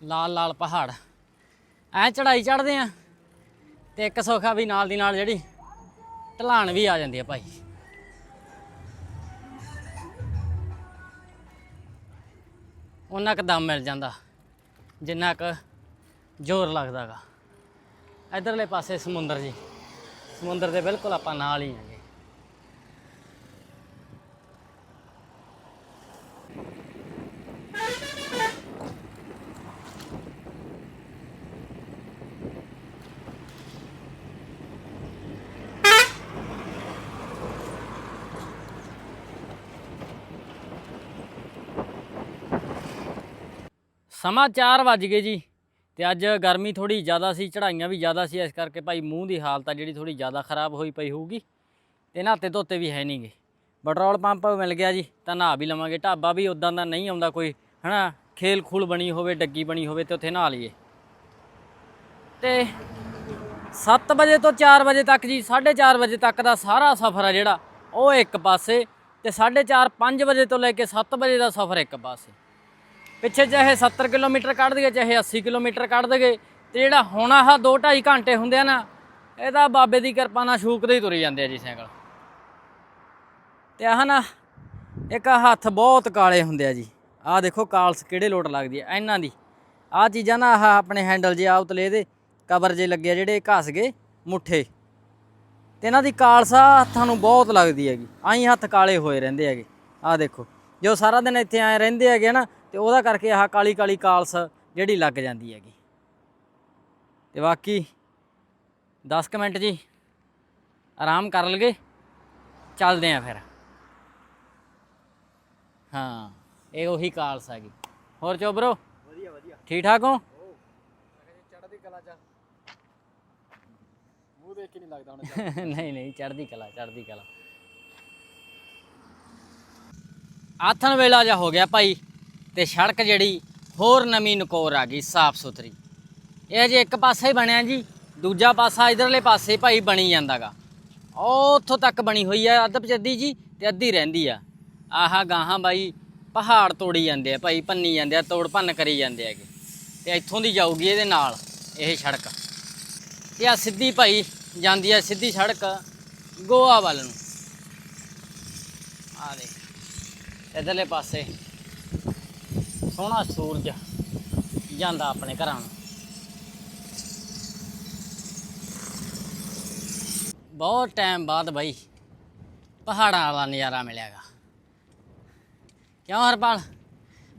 ਲਾਲ ਲਾਲ ਪਹਾੜ। ਐ ਚੜਾਈ ਚੜਦੇ ਆ ਤੇ ਇੱਕ ਸੌਖਾ ਵੀ ਨਾਲ ਦੀ ਨਾਲ ਜਿਹੜੀ ਢਲਾਣ ਵੀ ਆ ਜਾਂਦੀ ਆ ਭਾਈ। ਉਹਨਾਂ ਕ ਦਮ ਮਿਲ ਜਾਂਦਾ, ਜਿੰਨਾ ਕ ਜ਼ੋਰ ਲੱਗਦਾਗਾ। ਇਧਰਲੇ ਪਾਸੇ ਸਮੁੰਦਰ ਜੀ, ਸਮੁੰਦਰ ਦੇ ਬਿਲਕੁਲ ਆਪਾਂ ਨਾਲ ਹੀ ਹਾਂ ਜੀ ਸਮਾਂ 4 ਵੱਜ ਗਏ ਜੀ ਤੇ ਅੱਜ ਗਰਮੀ ਥੋੜੀ ਜ਼ਿਆਦਾ ਸੀ ਚੜਾਈਆਂ ਵੀ ਜ਼ਿਆਦਾ ਸੀ, ਇਸ ਕਰਕੇ ਭਾਈ ਮੂੰਹ ਦੀ ਹਾਲਤ ਆ ਜਿਹੜੀ ਥੋੜੀ ਜ਼ਿਆਦਾ ਖਰਾਬ ਹੋਈ ਪਈ ਹੋਊਗੀ ਤੇ ਨਹਾਤੇ ਧੋਤੇ ਵੀ ਹੈ ਨਹੀਂਗੇ ਪੈਟਰੋਲ ਪੰਪ ਮਿਲ ਗਿਆ ਜੀ, ਤਾਂ ਨਹਾ ਵੀ ਲਵਾਂਗੇ। ਢਾਬਾ ਵੀ ਉਦਾਂ ਦਾ ਨਹੀਂ ਆਉਂਦਾ ਕੋਈ, ਹਨਾ? ਖੇਲ ਖੂਲ ਬਣੀ ਹੋਵੇ, ਡੱਗੀ ਬਣੀ ਹੋਵੇ ਤੇ ਉੱਥੇ ਨਹਾ ਲਈਏ। ਤੇ 7 ਵਜੇ ਤੋਂ 4 ਵਜੇ ਤੱਕ ਜੀ 4:30 ਵਜੇ ਤੱਕ ਦਾ ਸਾਰਾ ਸਫ਼ਰ ਆ ਜਿਹੜਾ, ਉਹ ਇੱਕ ਪਾਸੇ ਤੇ 4:30 5 ਵਜੇ ਤੋਂ ਲੈ ਕੇ 7 ਵਜੇ ਦਾ ਸਫ਼ਰ ਇੱਕ ਪਾਸੇ। ਪਿੱਛੇ ਚਾਹੇ 70 ਕਿਲੋਮੀਟਰ ਕੱਢ ਦਈਏ ਚਾਹੇ 80 ਕਿਲੋਮੀਟਰ ਕੱਢ ਦਈਏ, ਤੇ ਜਿਹੜਾ ਹੁਣ ਆਹ 2.5 ਘੰਟੇ ਹੁੰਦੇ ਆ ਨਾ, ਇਹਦਾ ਬਾਬੇ ਦੀ ਕਿਰਪਾ ਨਾਲ ਸ਼ੂਕਦੇ ਹੀ ਤੁਰੇ ਜਾਂਦੇ ਆ ਜੀ ਸਾਈਕਲ। ਤੇ ਆਹ ਨਾ, ਇੱਕ ਹੱਥ ਬਹੁਤ ਕਾਲੇ ਹੁੰਦੇ ਆ ਜੀ। ਆਹ ਦੇਖੋ ਕਾਲਸ ਕਿਹੜੇ ਲੋਟ ਲੱਗਦੀ ਆ, ਇਹਨਾਂ ਦੀ। ਆਹ ਚੀਜ਼ਾਂ ਨਾ ਆਹ ਆਪਣੇ ਹੈਂਡਲ ਜੇ ਆ ਉਤਲੇ ਦੇ, ਕਵਰ ਜੇ ਲੱਗੇ ਆ ਜਿਹੜੇ ਘਸ ਗਏ ਮੁੱਠੇ। ਤੇ ਇਹਨਾਂ ਦੀ ਕਾਲਸਾ ਹੱਥਾਂ ਨੂੰ ਬਹੁਤ ਲੱਗਦੀ ਹੈਗੀ, ਆਈ ਹੱਥ ਕਾਲੇ ਹੋਏ ਰਹਿੰਦੇ ਹੈਗੇ। ਆਹ ਦੇਖੋ, ਜੋ ਸਾਰਾ ਦਿਨ ਇੱਥੇ ਆਏ ਰਹਿੰਦੇ ਹੈਗੇ ਨਾ ਤੇ ਉਹਦਾ ਕਰਕੇ ਆਹ ਕਾਲੀ ਕਾਲੀ ਕਾਲਸ ਜਿਹੜੀ ਲੱਗ ਜਾਂਦੀ ਹੈਗੀ। ਤੇ ਬਾਕੀ 10 ਕੁ ਮਿੰਟ ਜੀ ਆਰਾਮ ਕਰ ਲਗੇ ਚੱਲਦੇ ਆਂ ਫਿਰ। ਹਾਂ ਇਹ ਉਹੀ ਕਾਲਸ ਹੈਗੀ। ਹੋਰ ਚੋਬਰੋ? ਵਧੀਆ ਵਧੀਆ। ਠੀਕ ਠਾਕ ਹੋ? ਚੜ੍ਹਦੀ ਕਲਾ ਚ ਮੂੰਹ ਦੇਖ ਕੇ ਨਹੀਂ ਲੱਗਦਾ ਹੁਣ ਨਹੀਂ ਨਹੀਂ ਚੜ੍ਹਦੀ ਕਲਾ ਚੜ੍ਹਦੀ ਕਲਾ। ਆਥਣ ਵੇਲਾ ਜਾ ਹੋ ਗਿਆ ਭਾਈ। ਤੇ ਸੜਕ ਜਿਹੜੀ ਹੋਰ ਨਵੀਂ ਨਕੋਰ ਆ ਗਈ, ਸਾਫ਼ ਸੁਥਰੀ। ਇਹ ਜੇ ਇੱਕ ਪਾਸਾ ਹੀ ਬਣਿਆ ਜੀ, ਦੂਜਾ ਪਾਸਾ ਇਧਰਲੇ ਪਾਸੇ ਭਾਈ ਬਣੀ ਜਾਂਦਾਗਾ। ਉਹ ਉੱਥੋਂ ਤੱਕ ਬਣੀ ਹੋਈ ਆ ਅੱਧ ਪਚੱਦੀ ਜੀ ਤੇ ਅੱਧੀ ਰਹਿੰਦੀ ਆ। ਆਹਾ ਗਾਹਾਂ ਬਾਈ, ਪਹਾੜ ਤੋੜੀ ਜਾਂਦੇ ਆ ਭਾਈ ਪੰਨੀ ਜਾਂਦੇ ਆ, ਤੋੜ ਭੰਨ ਕਰੀ ਜਾਂਦੇ ਹੈਗੇ। ਤੇ ਇੱਥੋਂ ਦੀ ਜਾਊਗੀ ਇਹਦੇ ਨਾਲ ਇਹ ਸੜਕ। ਤੇ ਆ ਸਿੱਧੀ ਭਾਈ ਜਾਂਦੀ ਆ ਸਿੱਧੀ ਸੜਕ ਗੋਆ ਵੱਲ ਨੂੰ। ਆ ਦੇ ਇਧਰਲੇ ਪਾਸੇ ਸੋਹਣਾ ਸੂਰਜ ਜਾਂਦਾ ਆਪਣੇ ਘਰਾਂ ਨੂੰ। ਬਹੁਤ ਟਾਈਮ ਬਾਅਦ ਬਾਈ ਪਹਾੜਾਂ ਵਾਲਾ ਨਜ਼ਾਰਾ ਮਿਲਿਆਗਾ। ਕਿਉਂ ਹਰਪਾਲ?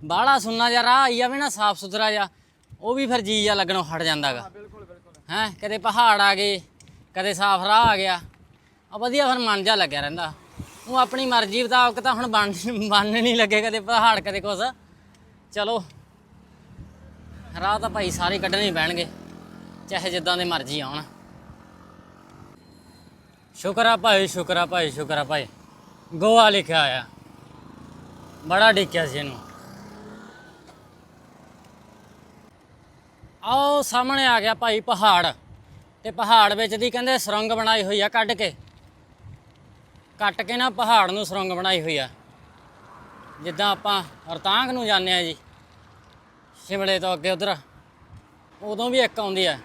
ਬਾਹਲਾ ਸੁੰਨਾ ਜਿਹਾ ਰਾਹ ਆਈ ਜਾਵੇ ਨਾ ਸਾਫ਼ ਸੁਥਰਾ ਜਿਹਾ ਉਹ ਵੀ ਫਿਰ ਜੀ ਜਿਹਾ ਲੱਗਣੋਂ ਹਟ ਜਾਂਦਾਗਾ। ਬਿਲਕੁਲ ਬਿਲਕੁਲ। ਹੈਂ ਕਦੇ ਪਹਾੜ ਆ ਗਏ ਕਦੇ ਸਾਫ਼ ਰਾਹ ਆ ਗਿਆ। ਆ ਵਧੀਆ ਫਿਰ ਮਨ ਜਾ ਲੱਗਿਆ ਰਹਿੰਦਾ। ਉਹ ਆਪਣੀ ਮਰਜ਼ੀ ਮੁਤਾਬਕ ਤਾਂ ਹੁਣ ਬਣ ਬਣ ਨਹੀਂ ਲੱਗੇ ਕਦੇ ਪਹਾੜ ਕਦੇ ਕੁਛ। ਚਲੋ। ਰਾਹ ਤਾਂ ਭਾਈ ਸਾਰੇ ਕੱਢਣੇ ਹੀ ਪੈਣਗੇ, ਚਾਹੇ ਜਿੱਦਾਂ ਦੇ ਮਰਜ਼ੀ ਆਉਣ। ਸ਼ੁਕਰ ਆ ਭਾਈ, ਸ਼ੁਕਰ ਆ ਭਾਈ, ਸ਼ੁਕਰ ਆ ਭਾਈ। ਗੋਆ ਲਿਖਿਆ ਆਇਆ ਬੜਾ ਡਿੱਕਿਆ ਸੀ ਇਹਨੂੰ। ਆਓ, ਸਾਹਮਣੇ ਆ ਗਿਆ ਭਾਈ ਪਹਾੜ। ਤੇ ਪਹਾੜ ਵਿੱਚ ਦੀ ਕਹਿੰਦੇ ਸੁਰੰਗ ਬਣਾਈ ਹੋਈ ਆ ਕੱਢ ਕੇ। ਕੱਟ ਕੇ ਨਾ ਪਹਾੜ ਨੂੰ ਸੁਰੰਗ ਬਣਾਈ ਹੋਈ ਆ। ਜਿੱਦਾਂ ਆਪਾਂ ਰਤਾਂਗ ਨੂੰ ਜਾਂਦੇ ਆ ਜੀ। ਸ਼ਿਮਲੇ ਤੋਂ ਅੱਗੇ ਉਧਰ। ਉਦੋਂ ਵੀ ਇੱਕ ਆਉਂਦੀ ਆ।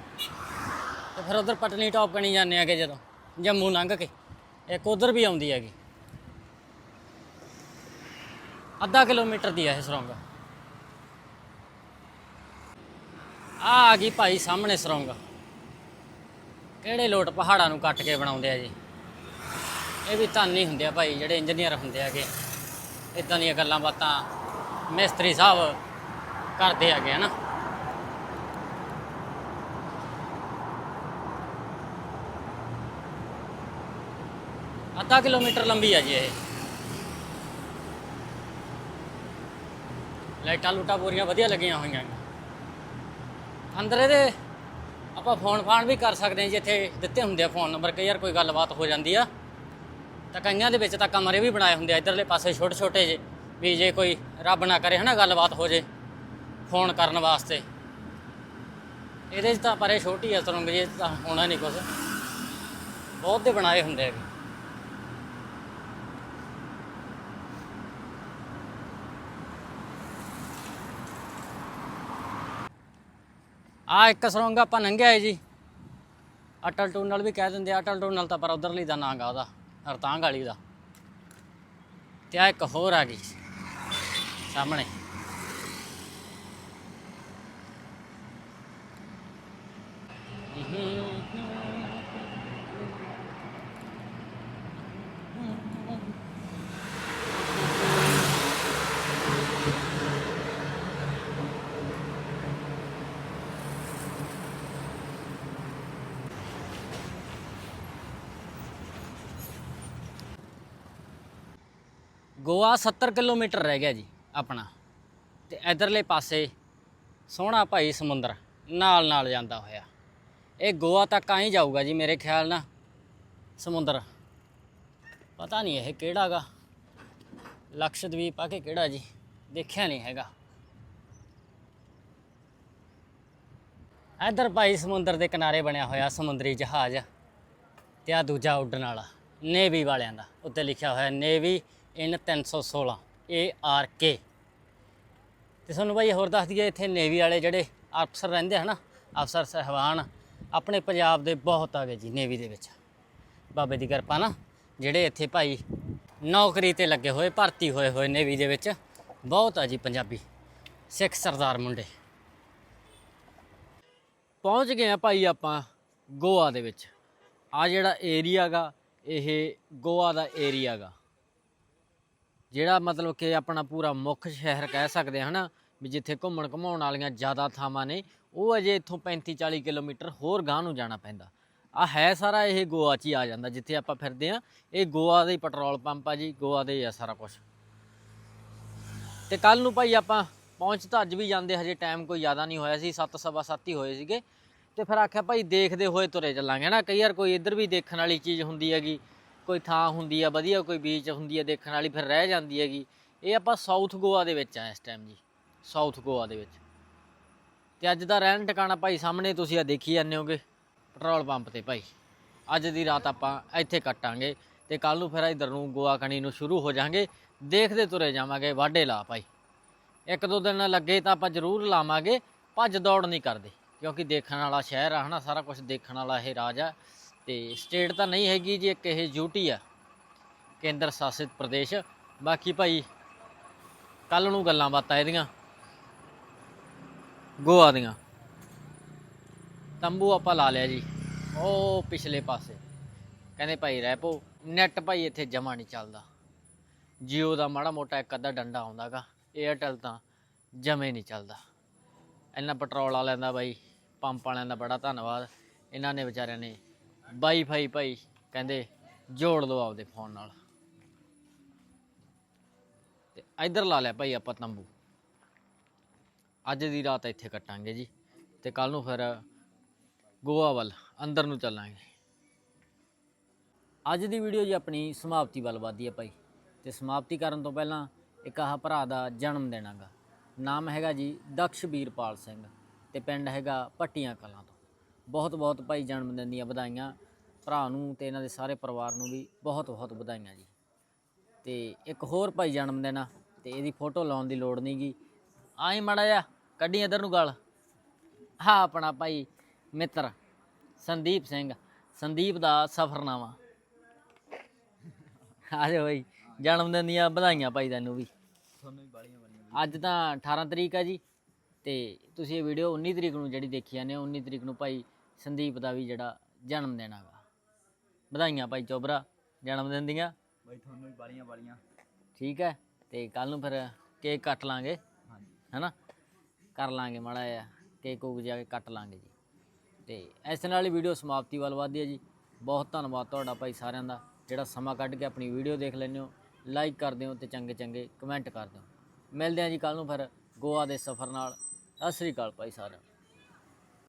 ਤੇ ਫਿਰ ਉਧਰ ਪਟਨੀ ਟੌਪ ਕਣੀ ਜਾਂਦੇ ਆਗੇ ਜਦੋਂ, ਜੰਮੂ ਲੰਘ ਕੇ। ਇੱਕ ਉਧਰ ਵੀ ਆਉਂਦੀ ਹੈਗੀ। ਅੱਧਾ ਕਿਲੋਮੀਟਰ ਦੀ ਹੈ ਇਹ ਸੁਰੰਗ। ਆ ਆ ਗਈ ਭਾਈ ਸਾਹਮਣੇ ਸੁਰੰਗ। ਕਿਹੜੇ ਲੋਟ ਪਹਾੜਾਂ ਨੂੰ ਕੱਟ ਕੇ ਬਣਾਉਂਦੇ ਆ ਜੀ? ਇਹ ਵੀ ਧੰਨ ਹੁੰਦੇ ਆ ਭਾਈ, ਜਿਹੜੇ ਇੰਜੀਨੀਅਰ ਹੁੰਦੇ ਆਗੇ ਇਦਾਂ ਦੀਆਂ ਗੱਲਾਂ ਬਾਤਾਂ। ਮਿਸਤਰੀ ਸਾਹਿਬ ਕਰਦੇ ਹੈਗੇ ਹਨਾ ਅੱਧਾ ਕਿਲੋਮੀਟਰ ਲੰਬੀ ਹੈ ਜੀ ਇਹ। ਲਾਈਟਾਂ ਲੂਟਾਂ ਬੋਰੀਆਂ ਵਧੀਆ ਲੱਗੀਆਂ ਹੋਈਆਂ। ਅੰਦਰ ਇਹਦੇ ਆਪਾਂ ਫੋਨ ਫਾਨ ਵੀ ਕਰ ਸਕਦੇ ਹਾਂ ਜੀ, ਇੱਥੇ ਦਿੱਤੇ ਹੁੰਦੇ ਆ ਫੋਨ ਨੰਬਰ, ਕਈ ਵਾਰ ਕੋਈ ਗੱਲਬਾਤ ਹੋ ਜਾਂਦੀ ਆ। ਤਾਂ ਕਈਆਂ ਦੇ ਵਿੱਚ ਤਾਂ ਕਮਰੇ ਵੀ ਬਣਾਏ ਹੁੰਦੇ ਆ, ਇਧਰਲੇ ਪਾਸੇ ਛੋਟੇ ਛੋਟੇ ਜੇ ਵੀ ਜੇ ਕੋਈ ਰੱਬ ਨਾ ਕਰੇ, ਹਨਾ, ਗੱਲਬਾਤ ਹੋ ਜੇ। ਫੋਨ ਕਰਨ ਵਾਸਤੇ। ਇਹਦੇ 'ਚ ਤਾਂ ਪਰੇ ਛੋਟੀ ਹੈ ਸੁਰੰਗ ਜੇ ਤਾਂ ਹੋਣਾ ਨਹੀਂ ਕੁਝ ਬਹੁਤ ਦੇ ਬਣਾਏ ਹੁੰਦੇ ਆ। ਆ ਇੱਕ ਸੁਰੰਗ ਆਪਾਂ ਲੰਘਿਆ ਹੈ ਜੀ। ਅਟਲ ਟਨਲ ਵੀ ਕਹਿ ਦਿੰਦੇ ਆ। ਅਟਲ ਟਨਲ ਤਾਂ ਪਰ ਉਧਰਲੀ ਦਾ ਨਾਂ ਗਾ ਉਹਦਾ, ਹਰਤਾਂਗ ਵਾਲੀ ਦਾ। ਤੇ ਆ ਇੱਕ ਹੋਰ ਆ ਗਈ, ਸਾਹਮਣੇ। ਗੋਆ 70 ਕਿਲੋਮੀਟਰ ਰਹਿ ਗਿਆ ਜੀ ਆਪਣਾ। ਤੇ ਇਧਰਲੇ ਪਾਸੇ ਸੋਹਣਾ ਭਾਈ ਸਮੁੰਦਰ ਨਾਲ ਨਾਲ ਜਾਂਦਾ ਹੋਇਆ। ਇਹ ਗੋਆ ਤੱਕ ਆਈ ਜਾਊਗਾ ਜੀ ਮੇਰੇ ਖਿਆਲ ਨਾਲ। ਸਮੁੰਦਰ। ਪਤਾ ਨਹੀਂ ਇਹ ਕਿਹੜਾਗਾ ਲਕਸ਼ਦਵੀਪ ਆ ਕੇ ਕਿਹੜਾ ਜੀ? ਦੇਖਿਆ ਨਹੀਂ ਹੈਗਾ। ਇਧਰ ਭਾਈ ਸਮੁੰਦਰ ਦੇ ਕਿਨਾਰੇ ਬਣਿਆ ਹੋਇਆ ਸਮੁੰਦਰੀ ਜਹਾਜ਼ ਤੇ ਆ ਦੂਜਾ ਉੱਡਣ ਵਾਲਾ, ਨੇਵੀ ਵਾਲਿਆਂ ਦਾ। ਉੱਤੇ ਲਿਖਿਆ ਹੋਇਆ navy in 316 A R K. ਤੇ ਤੁਹਾਨੂੰ ਭਾਈ ਹੋਰ ਦੱਸ ਦਈਏ, ਇੱਥੇ ਨੇਵੀ ਵਾਲੇ ਜਿਹੜੇ ਅਫਸਰ ਰਹਿੰਦੇ ਹਨ, ਅਫਸਰ ਸਹਿਬਾਨ ਆਪਣੇ ਪੰਜਾਬ ਦੇ ਬਹੁਤ ਆ ਗਏ ਜੀ ਨੇਵੀ ਦੇ ਵਿੱਚ। ਬਾਬੇ ਦੀ ਕਿਰਪਾ ਨਾ ਜਿਹੜੇ ਇੱਥੇ ਭਾਈ ਨੌਕਰੀ ਤੇ ਲੱਗੇ ਹੋਏ, ਭਰਤੀ ਹੋਏ ਹੋਏ ਨੇਵੀ ਦੇ ਵਿੱਚ, ਬਹੁਤ ਆ ਜੀ ਪੰਜਾਬੀ, ਸਿੱਖ ਸਰਦਾਰ ਮੁੰਡੇ। ਪਹੁੰਚ ਗਏ ਆ ਭਾਈ ਆਪਾਂ ਗੋਆ ਦੇ ਵਿੱਚ। ਆ ਜਿਹੜਾ ਏਰੀਆ ਗਾ, ਇਹ ਗੋਆ ਦਾ ਏਰੀਆ ਗਾ। ਜਿਹੜਾ ਮਤਲਬ ਕਿ ਆਪਣਾ ਪੂਰਾ ਮੁੱਖ ਸ਼ਹਿਰ ਕਹਿ ਸਕਦੇ ਹਾਂ ਹਨਾ, ਵੀ ਜਿੱਥੇ ਘੁੰਮਣ ਘਮਾਉਣ ਵਾਲੀਆਂ ਜ਼ਿਆਦਾ ਥਾਵਾਂ ਨੇ ਉਹ ਅਜੇ ਇੱਥੋਂ 35 40 ਕਿਲੋਮੀਟਰ ਹੋਰ ਗਾਂਹ ਨੂੰ ਜਾਣਾ ਪੈਂਦਾ। ਆ ਹੈ ਸਾਰਾ ਇਹ ਗੋਆ 'ਚ ਹੀ ਆ ਜਾਂਦਾ, ਜਿੱਥੇ ਆਪਾਂ ਫਿਰਦੇ ਆ ਇਹ ਗੋਆ ਦੇ ਪੈਟਰੋਲ ਪੰਪ ਆ ਜੀ, ਗੋਆ ਦੇ ਹੀ ਆ ਸਾਰਾ ਕੁਝ ਤੇ ਕੱਲ ਨੂੰ ਭਾਈ ਆਪਾਂ ਪਹੁੰਚ ਤਾਂ ਅੱਜ ਵੀ ਜਾਂਦੇ, ਹਜੇ ਟਾਈਮ ਕੋਈ ਜ਼ਿਆਦਾ ਨਹੀਂ ਹੋਇਆ ਸੀ 7 ਸਵਾ ਸੱਤ ਹੀ ਹੋਏ ਸੀਗੇ। ਤੇ ਫਿਰ ਆਖਿਆ ਭਾਈ ਦੇਖਦੇ ਹੋਏ ਤੁਰੇ ਚੱਲਾਂਗੇ ਨਾ। ਕਈ ਵਾਰ ਕੋਈ ਇੱਧਰ ਵੀ ਦੇਖਣ ਵਾਲੀ ਚੀਜ਼ ਹੁੰਦੀ ਹੈਗੀ, ਕੋਈ ਥਾਂ ਹੁੰਦੀ ਆ ਵਧੀਆ, ਕੋਈ ਬੀਚ ਹੁੰਦੀ ਆ ਦੇਖਣ ਵਾਲੀ, ਫਿਰ ਰਹਿ ਜਾਂਦੀ ਹੈਗੀ। ਇਹ ਆਪਾਂ ਸਾਊਥ ਗੋਆ ਦੇ ਵਿੱਚ ਆ ਇਸ ਟਾਈਮ ਜੀ ਸਾਊਥ ਗੋਆ ਦੇ ਵਿੱਚ। ਤੇ ਅੱਜ ਦਾ ਰਹਿਣ ਟਿਕਾਣਾ ਭਾਈ ਸਾਹਮਣੇ ਤੁਸੀਂ ਆ ਦੇਖੀ ਜਾਂਦੇ ਹੋਗੇ, ਪੈਟਰੋਲ ਪੰਪ ਤੇ ਭਾਈ। ਅੱਜ ਦੀ ਰਾਤ ਆਪਾਂ ਇੱਥੇ ਕੱਟਾਂਗੇ ਤੇ ਕੱਲ ਨੂੰ ਫਿਰ ਇਧਰ ਨੂੰ ਗੋਆ ਕਣੀ ਨੂੰ ਸ਼ੁਰੂ ਹੋ ਜਾਾਂਗੇ ਦੇਖਦੇ ਤੁਰੇ ਜਾਵਾਂਗੇ ਵਾਢੇ ਲਾ ਭਾਈ। ਇੱਕ ਦੋ ਦਿਨ ਲੱਗੇ ਤਾਂ ਆਪਾਂ ਜ਼ਰੂਰ ਲਾਵਾਂਗੇ, ਭੱਜ ਦੌੜ ਨਹੀਂ ਕਰਦੇ, ਕਿਉਂਕਿ ਦੇਖਣ ਵਾਲਾ ਸ਼ਹਿਰ ਆ ਹਨਾ, ਸਾਰਾ ਕੁਝ ਦੇਖਣ ਵਾਲਾ ਇਹ ਰਾਜ ਆ। ਤੇ ਸਟੇਟ ਤਾਂ ਨਹੀਂ ਹੈਗੀ ਜੀ, ਇੱਕ ਇਹ ਯੂਟੀ ਆ, ਕੇਂਦਰ ਸ਼ਾਸਿਤ ਪ੍ਰਦੇਸ਼। ਬਾਕੀ ਭਾਈ ਕੱਲ ਨੂੰ ਗੱਲਾਂ ਬਾਤਾਂ ਇਹਦੀਆਂ। ਗੋਆ ਦੀਆਂ। ਤੰਬੂ ਆਪਾਂ ਲਾ ਲਿਆ ਜੀ। ਉਹ ਪਿਛਲੇ ਪਾਸੇ। ਕਹਿੰਦੇ ਭਾਈ ਰਹਿ ਪੋ। ਨੈਟ ਭਾਈ ਇੱਥੇ ਜਮਾ ਨਹੀਂ ਚੱਲਦਾ। ਜੀਓ ਦਾ ਮਾੜਾ ਮੋਟਾ ਇੱਕ ਅੱਧਾ ਡੰਡਾ ਆਉਂਦਾਗਾ। ਏਅਰਟੈਲ ਤਾਂ ਜਮੇ ਨਹੀਂ ਚੱਲਦਾ। ਇੰਨਾ ਪੈਟਰੋਲ ਵਾਲਿਆਂ ਦਾ ਬਾਈ ਪੰਪ ਵਾਲਿਆਂ ਦਾ ਬੜਾ ਧੰਨਵਾਦ। ਇਹਨਾਂ ਨੇ ਵਿਚਾਰਿਆਂ ਨੇ ਵਾਈਫਾਈ ਭਾਈ ਕਹਿੰਦੇ ਜੋੜ ਲਓ ਆਪਦੇ ਫੋਨ ਨਾਲ। ਤੇ ਇੱਧਰ ਲਾ ਲਿਆ ਭਾਈ ਆਪਾਂ ਤੰਬੂ। ਅੱਜ ਦੀ ਰਾਤ ਇੱਥੇ ਕੱਟਾਂਗੇ ਜੀ ਤੇ ਕੱਲ ਨੂੰ ਫਿਰ ਗੋਆ ਵੱਲ ਅੰਦਰ ਨੂੰ ਚੱਲਾਂਗੇ। ਅੱਜ ਦੀ ਵੀਡੀਓ ਜੀ ਆਪਣੀ ਸਮਾਪਤੀ ਵੱਲ ਵਧਦੀ ਹੈ ਭਾਈ ਤੇ ਸਮਾਪਤੀ ਕਰਨ ਤੋਂ ਪਹਿਲਾਂ ਇੱਕ ਆਹ ਭਰਾ ਦਾ ਜਨਮ ਦਿਨ ਹੈਗਾ ਨਾਮ ਹੈਗਾ ਜੀ ਦਕਸ਼ ਵੀਰਪਾਲ ਸਿੰਘ ਤੇ ਪਿੰਡ ਹੈਗਾ ਪੱਟੀਆਂ ਕਲਾਂ ਤੋਂ। ਬਹੁਤ ਬਹੁਤ ਭਾਈ ਜਨਮ ਦਿਨ ਦੀਆਂ ਵਧਾਈਆਂ ਭਰਾ ਨੂੰ ਤੇ ਇਹਨਾਂ ਦੇ ਸਾਰੇ ਪਰਿਵਾਰ ਨੂੰ ਵੀ ਬਹੁਤ ਬਹੁਤ ਵਧਾਈਆਂ ਜੀ। ਤੇ ਇੱਕ ਹੋਰ ਭਾਈ ਜਨਮ ਦਿਨ ਆ ਤੇ ਇਹਦੀ ਫੋਟੋ ਲਾਉਣ ਦੀ ਲੋੜ ਨਹੀਂਗੀ ਆਈ ਮੜਾ ਜਾ ਕੱਢੀ ਇਧਰ ਨੂੰ ਗਲ। ਹਾਂ ਆਪਣਾ ਭਾਈ ਮਿੱਤਰ ਸੰਦੀਪ ਸਿੰਘ। ਸੰਦੀਪ ਦਾ ਸਫਰਨਾਮਾ। ਆ ਜਾਓ ਭਾਈ ਜਨਮ ਦਿਨ ਦੀਆਂ ਵਧਾਈਆਂ ਭਾਈ ਤੈਨੂੰ ਵੀ। ਤੁਹਾਨੂੰ ਵੀ ਬਾਲੀਆਂ ਬਾਲੀਆਂ ਅੱਜ ਤਾਂ 18 ਤਰੀਕ ਆ ਜੀ ਤੇ ਤੁਸੀਂ ਇਹ ਵੀਡੀਓ 19 ਤਰੀਕ ਨੂੰ ਜਿਹੜੀ ਦੇਖੀ ਜਾਂਦੇ ਹੋ 19 ਤਰੀਕ ਨੂੰ ਭਾਈ ਸੰਦੀਪ ਦਾ ਵੀ ਜਿਹੜਾ ਜਨਮ ਦਿਨ ਹੈਗਾ। ਵਧਾਈਆਂ ਭਾਈ ਚੋਬਰਾ ਜਨਮ ਦਿਨ ਦੀਆਂ। ਬਾਈ ਤੁਹਾਨੂੰ ਵੀ ਬਾਲੀਆਂ ਬਾਲੀਆਂ ਠੀਕ ਹੈ ਤੇ ਕੱਲ ਨੂੰ ਫਿਰ ਕੇਕ ਕੱਟ ਲਾਂਗੇ। ਹੈਨਾ? ਕਰ ਲਾਂਗੇ ਮਾੜਾ ਜਿਹਾ, ਕੇਕ ਕੂਕ ਜਾ ਕੇ ਕੱਟ ਲਾਂਗੇ ਜੀ। ਤੇ ਇਸ ਨਾਲ ਹੀ ਵੀਡੀਓ ਸਮਾਪਤੀ ਵੱਲ ਵਧਦੀ ਹੈ ਜੀ। ਬਹੁਤ ਧੰਨਵਾਦ ਤੁਹਾਡਾ ਭਾਈ ਸਾਰਿਆਂ ਦਾ, ਜਿਹੜਾ ਸਮਾਂ ਕੱਢ ਕੇ ਆਪਣੀ ਵੀਡੀਓ ਦੇਖ ਲੈਂਦੇ ਹੋ। ਲਾਈਕ ਕਰਦੇ ਹੋ ਤੇ ਚੰਗੇ ਚੰਗੇ ਕਮੈਂਟ ਕਰਦੇ ਹੋ ਮਿਲਦੇ ਹਾਂ ਜੀ ਕੱਲ ਨੂੰ ਫਿਰ ਗੋਆ ਦੇ ਸਫ਼ਰ ਨਾਲ। ਸਤਿ ਸ੍ਰੀ ਅਕਾਲ ਭਾਈ ਸਾਰਿਆਂ ਨੂੰ।